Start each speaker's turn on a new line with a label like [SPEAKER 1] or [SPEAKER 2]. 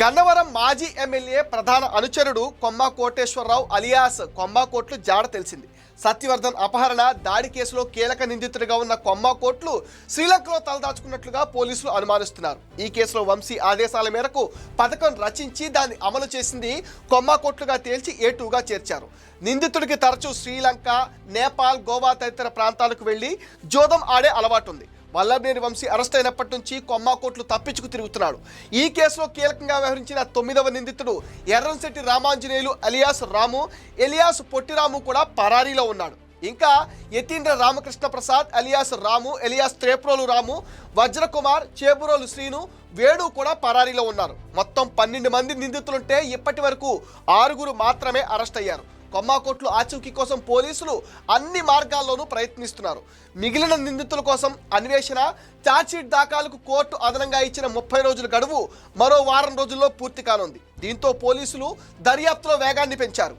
[SPEAKER 1] గన్నవరం మాజీ ఎమ్మెల్యే ప్రధాన అనుచరుడు కొమ్మ కోటేశ్వరరావు అలియాస్ కొమ్మ కోట్లు జాడ తెలిసింది. సత్యవర్ధన్ అపహరణ దాడి కేసులో కీలక నిందితుడిగా ఉన్న కొమ్మ కోట్లు శ్రీలంకలో తలదాచుకున్నట్లుగా పోలీసులు అనుమానిస్తున్నారు. ఈ కేసులో వంశీ ఆదేశాల మేరకు పథకం రచించి దాన్ని అమలు చేసింది కొమ్మ కోట్లుగా తేల్చి ఏటూగా చేర్చారు. నిందితుడికి తరచూ శ్రీలంక నేపాల్ గోవా తదితర ప్రాంతాలకు వెళ్ళి జోదం ఆడే అలవాటు ఉంది. వల్లభనేని వంశీ అరెస్ట్ అయినప్పటి నుంచి కొమ్మాకోట్లు తప్పించుకు తిరుగుతున్నాడు. ఈ కేసులో కీలకంగా వ్యవహరించిన తొమ్మిదవ నిందితుడు ఎర్రంశెట్టి రామాంజనేయులు అలియాస్ రాము ఎలియాస్ పొట్టిరాము కూడా పరారీలో ఉన్నాడు. ఇంకా యతీంద్ర రామకృష్ణ ప్రసాద్ అలియాస్ రాము ఎలియాస్ త్రేప్రోలు రాము వజ్రకుమార్ చేబురోలు శ్రీను వేణు కూడా పరారీలో ఉన్నారు. మొత్తం పన్నెండు మంది నిందితులుంటే ఇప్పటి వరకు ఆరుగురు మాత్రమే అరెస్ట్ అయ్యారు. కొమ్మాకోట్లు ఆచూకీ కోసం పోలీసులు అన్ని మార్గాల్లోనూ ప్రయత్నిస్తున్నారు. మిగిలిన నిందితుల కోసం అన్వేషణ ఛార్జ్షీట్ దాఖలకు కోర్టు అదనంగా ఇచ్చిన ముప్పై రోజుల గడువు మరో వారం రోజుల్లో పూర్తి కానుంది. దీంతో పోలీసులు దర్యాప్తులో వేగాన్ని పెంచారు.